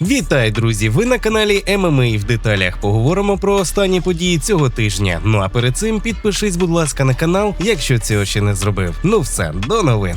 Вітай, друзі! Ви на каналі ММА в деталях. Поговоримо про останні події цього тижня. Ну а перед цим підпишись, будь ласка, на канал, якщо цього ще не зробив. Ну все, до новин.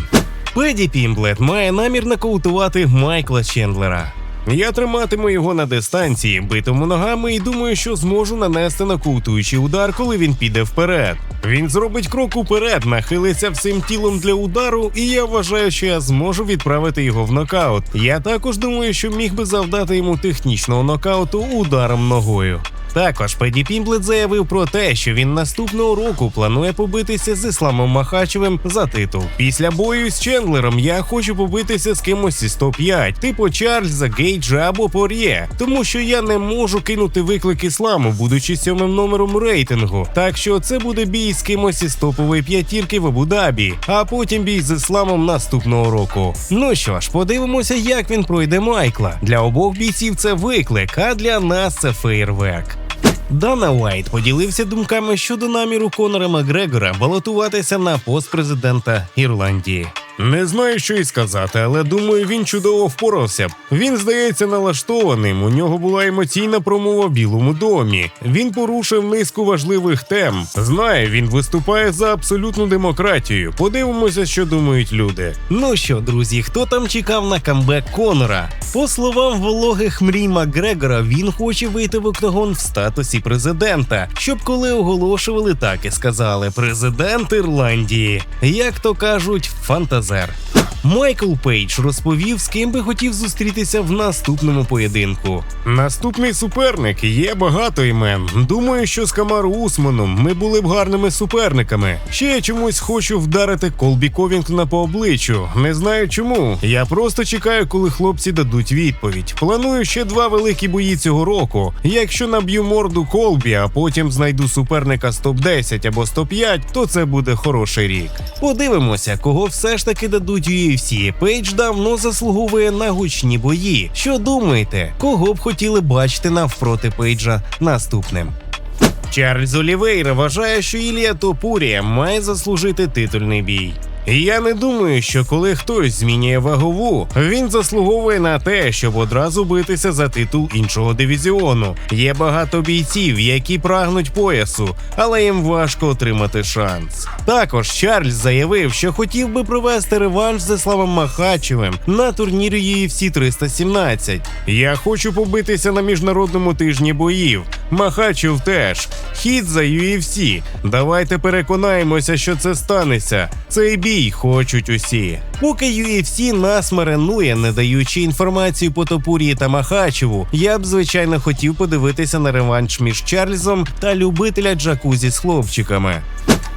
Педі Пімблет має намір нокаутувати Майкла Чендлера. Я триматиму його на дистанції, битиму ногами і думаю, що зможу нанести нокаутуючий удар, коли він піде вперед. Він зробить крок уперед, нахилиться всім тілом для удару, і я вважаю, що я зможу відправити його в нокаут. Я також думаю, що міг би завдати йому технічного нокауту ударом ногою. Також Педі Пімблет заявив про те, що він наступного року планує побитися з Ісламом Махачевим за титул. Після бою з Чендлером я хочу побитися з кимось із топ-5, типу Чарльза, Гейджа або Пор'є, тому що я не можу кинути виклик ісламу, будучи сьомим номером рейтингу. Так що це буде бій з кимось із топової п'ятірки в Абу-Дабі, а потім бій з ісламом наступного року. Ну що ж, подивимося, як він пройде Майкла. Для обох бійців це виклик, а для нас це фейерверк. Дана Уайт поділився думками щодо наміру Конора Макгрегора балотуватися на пост президента Ірландії. Не знаю, що й сказати, але думаю, він чудово впорався. Він здається налаштованим. У нього була емоційна промова в Білому домі. Він порушив низку важливих тем. Знає, він виступає за абсолютну демократію. Подивимося, що думають люди. Ну що, друзі, хто там чекав на камбек Конора? По словам вологих мрій Макгрегора, він хоче вийти в октагон в статусі президента, щоб коли оголошували, так і сказали: президент Ірландії. Як то кажуть, фантазер. Майкл Пейдж розповів, з ким би хотів зустрітися в наступному поєдинку. Наступний суперник є багато імен. Думаю, що з Камару Усманом ми були б гарними суперниками. Ще я чомусь хочу вдарити Колбі Ковінгтона по обличчю. Не знаю чому. Я просто чекаю, коли хлопці дадуть відповідь. Планую ще два великі бої цього року. Якщо наб'ю морду Колбі, а потім знайду суперника з топ-10 або з топ-5, то це буде хороший рік. Подивимося, кого все ж таки дадуть UFC. Пейдж давно заслуговує на гучні бої. Що думаєте, кого б хотіли бачити навпроти Пейджа наступним? Чарльз Олівейра вважає, що Ілія Топурія має заслужити титульний бій. Я не думаю, що коли хтось змінює вагову, він заслуговує на те, щоб одразу битися за титул іншого дивізіону. Є багато бійців, які прагнуть поясу, але їм важко отримати шанс. Також Чарльз заявив, що хотів би провести реванш з Ісламом Махачевим на турнірі UFC 317. Я хочу побитися на міжнародному тижні боїв. Махачев теж. Хід за UFC. Давайте переконаємося, що це станеться. Цей бій хочуть усі. Поки UFC нас маринує, не даючи інформацію по Топурії та Махачеву, я б звичайно хотів подивитися на реванш між Чарльзом та любителя джакузі з хлопчиками.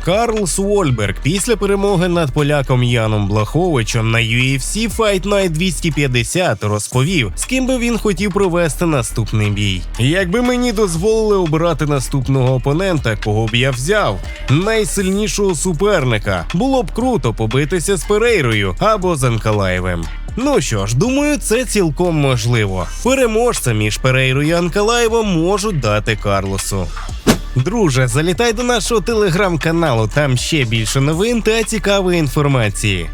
Карлс Вольберг після перемоги над поляком Яном Блаховичем на UFC Fight Night 250 розповів, з ким би він хотів провести наступний бій. Якби мені дозволили обирати наступного опонента, кого б я взяв, найсильнішого суперника, було б круто побитися з Перейрою або з Анкалаєвим. Ну що ж, думаю, це цілком можливо. Переможця між Перейрою і Анкалаєвом можуть дати Карлосу. Друже, залітай до нашого телеграм-каналу, там ще більше новин та цікавої інформації.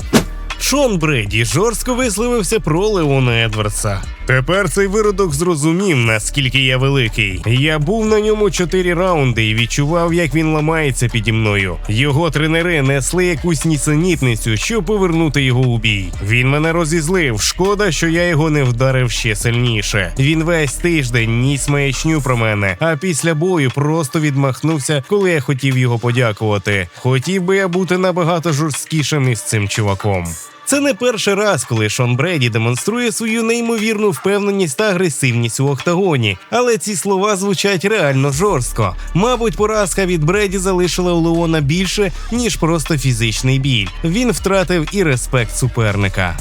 Шон Бреді жорстко висловився про Леона Едвардса. Тепер цей виродок зрозумів, наскільки я великий. Я був на ньому чотири раунди і відчував, як він ламається піді мною. Його тренери несли якусь нісенітницю, щоб повернути його у бій. Він мене розізлив. Шкода, що я його не вдарив ще сильніше. Він весь тиждень ніс маячню про мене, а після бою просто відмахнувся, коли я хотів його подякувати. Хотів би я бути набагато жорсткішим із цим чуваком. Це не перший раз, коли Шон Бреді демонструє свою неймовірну впевненість та агресивність у октагоні, але ці слова звучать реально жорстко. Мабуть, поразка від Бреді залишила у Леона більше ніж просто фізичний біль. Він втратив і респект суперника.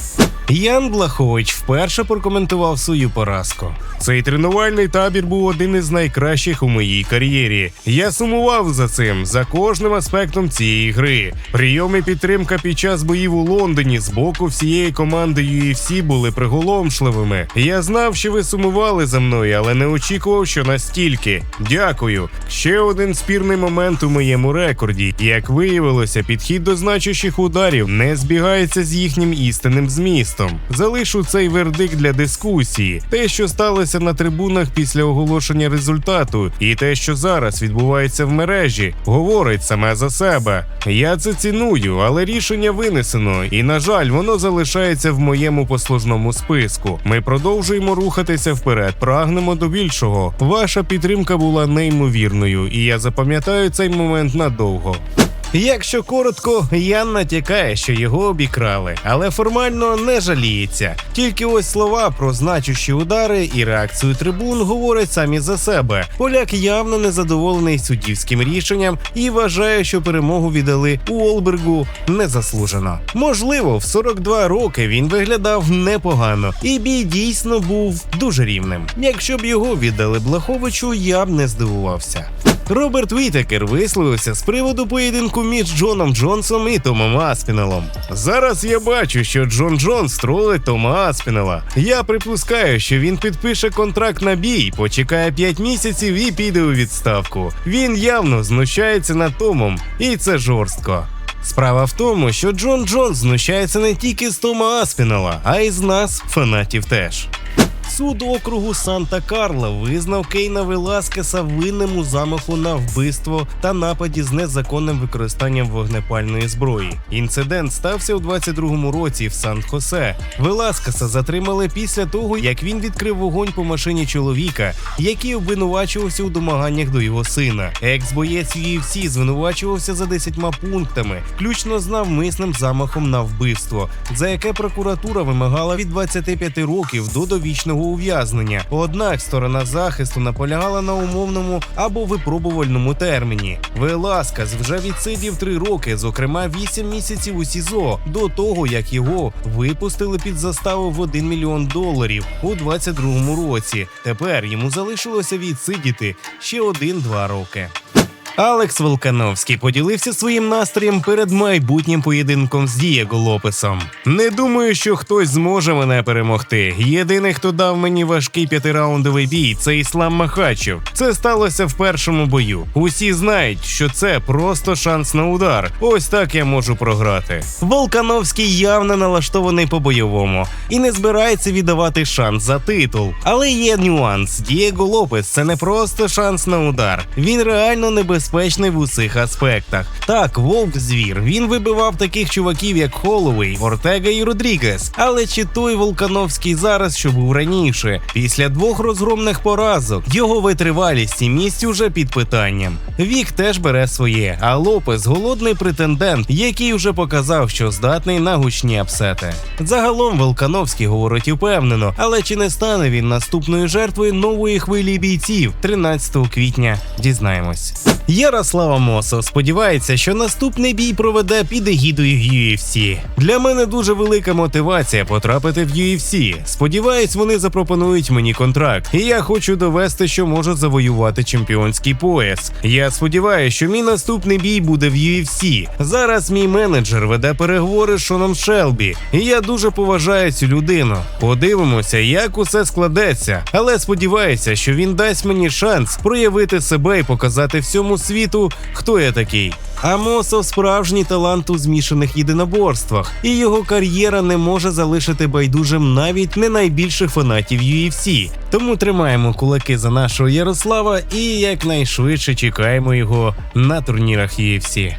Ян Блахович вперше прокоментував свою поразку. Цей тренувальний табір був один із найкращих у моїй кар'єрі. Я сумував за цим, за кожним аспектом цієї гри. Прийом і підтримка під час боїв у Лондоні з боку всієї команди UFC були приголомшливими. Я знав, що ви сумували за мною, але не очікував, що настільки. Дякую. Ще один спірний момент у моєму рекорді. Як виявилося, підхід до значущих ударів не збігається з їхнім істинним змістом. Журналістом. Залишу цей вердикт для дискусії. Те, що сталося на трибунах після оголошення результату, і те, що зараз відбувається в мережі, говорить саме за себе. Я це ціную, але рішення винесено, і на жаль, воно залишається в моєму послужному списку. Ми продовжуємо рухатися вперед, прагнемо до більшого. Ваша підтримка була неймовірною, і я запам'ятаю цей момент надовго. Якщо коротко, Ян натякає, що його обікрали, але формально не жаліється. Тільки ось слова про значущі удари і реакцію трибун говорять самі за себе. Поляк явно незадоволений суддівським рішенням і вважає, що перемогу віддали Уолбергу незаслужено. Можливо, в 42 роки він виглядав непогано, і бій дійсно був дуже рівним. Якщо б його віддали Блаховичу, я б не здивувався. Роберт Вітекер висловився з приводу поєдинку між Джоном Джонсом і Томом Аспінелом. Зараз я бачу, що Джон Джонс тролить Тома Аспінела. Я припускаю, що він підпише контракт на бій, почекає 5 місяців і піде у відставку. Він явно знущається над Томом, і це жорстко. Справа в тому, що Джон Джонс знущається не тільки з Тома Аспінела, а й з нас, фанатів теж. Суд округу Санта-Карла визнав Кейна Веласкеса винним у замаху на вбивство та нападі з незаконним використанням вогнепальної зброї. Інцидент стався у 22-му році в Сан-Хосе. Веласкеса затримали після того, як він відкрив вогонь по машині чоловіка, який обвинувачувався у домаганнях до його сина. Екс-боєць UFC звинувачувався за 10 пунктами, включно з навмисним замахом на вбивство, за яке прокуратура вимагала від 25 років до довічного ув'язнення. Однак сторона захисту наполягала на умовному або випробувальному терміні. Веласкас вже відсидів 3 роки, зокрема 8 місяців у СІЗО, до того як його випустили під заставу в 1 мільйон доларів у 22-му році. Тепер йому залишилося відсидіти ще 1-2 роки. Алекс Волкановський поділився своїм настроєм перед майбутнім поєдинком з Дієго Лопесом. Не думаю, що хтось зможе мене перемогти. Єдиний, хто дав мені важкий п'ятираундовий бій, це Іслам Махачев. Це сталося в першому бою. Усі знають, що це просто шанс на удар. Ось так я можу програти. Волкановський явно налаштований по бойовому і не збирається віддавати шанс за титул. Але є нюанс. Дієго Лопес це не просто шанс на удар. Він реально небезпечний небезпечний в усіх аспектах. Так, вовк звір. Він вибивав таких чуваків, як Холовий, Ортега і Родрігес. Але чи той Волкановський зараз, що був раніше, після двох розгромних поразок, його витривалість і місць уже під питанням. Вік теж бере своє, а Лопес голодний претендент, який вже показав, що здатний на гучні апсети. Загалом Волкановський говорить упевнено, але чи не стане він наступною жертвою нової хвилі бійців 13 квітня? Дізнаємось. Ярослава Мосов сподівається, що наступний бій проведе під егідою UFC. Для мене дуже велика мотивація потрапити в UFC. Сподіваюсь, вони запропонують мені контракт, і я хочу довести, що можу завоювати чемпіонський пояс. Я сподіваюся, що мій наступний бій буде в UFC. Зараз мій менеджер веде переговори з Шоном Шелбі, і я дуже поважаю цю людину. Подивимося, як усе складеться, але сподіваюся, що він дасть мені шанс проявити себе і показати всьому світу, хто я такий. Амосов справжній талант у змішаних єдиноборствах, і його кар'єра не може залишити байдужим навіть не найбільших фанатів UFC. Тому тримаємо кулаки за нашого Ярослава і якнайшвидше чекаємо його на турнірах UFC.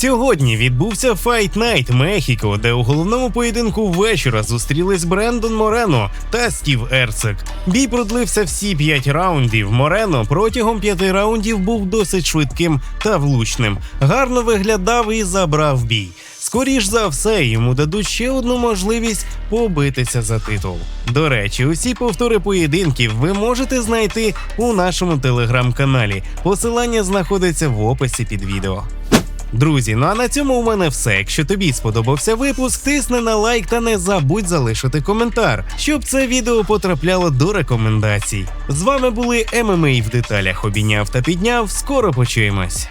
Сьогодні відбувся Fight Night Мехіко, де у головному поєдинку вечора зустрілись Брендон Морено та Стів Ерцек. Бій продлився всі п'ять раундів. Морено протягом п'яти раундів був досить швидким та влучним. Гарно виглядав і забрав бій. Скоріш за все, йому дадуть ще одну можливість побитися за титул. До речі, усі повтори поєдинків ви можете знайти у нашому телеграм-каналі. Посилання знаходиться в описі під відео. Друзі, ну а на цьому у мене все. Якщо тобі сподобався випуск, тисни на лайк та не забудь залишити коментар, щоб це відео потрапляло до рекомендацій. З вами були ММА в деталях обійняв та підняв. Скоро почуємось.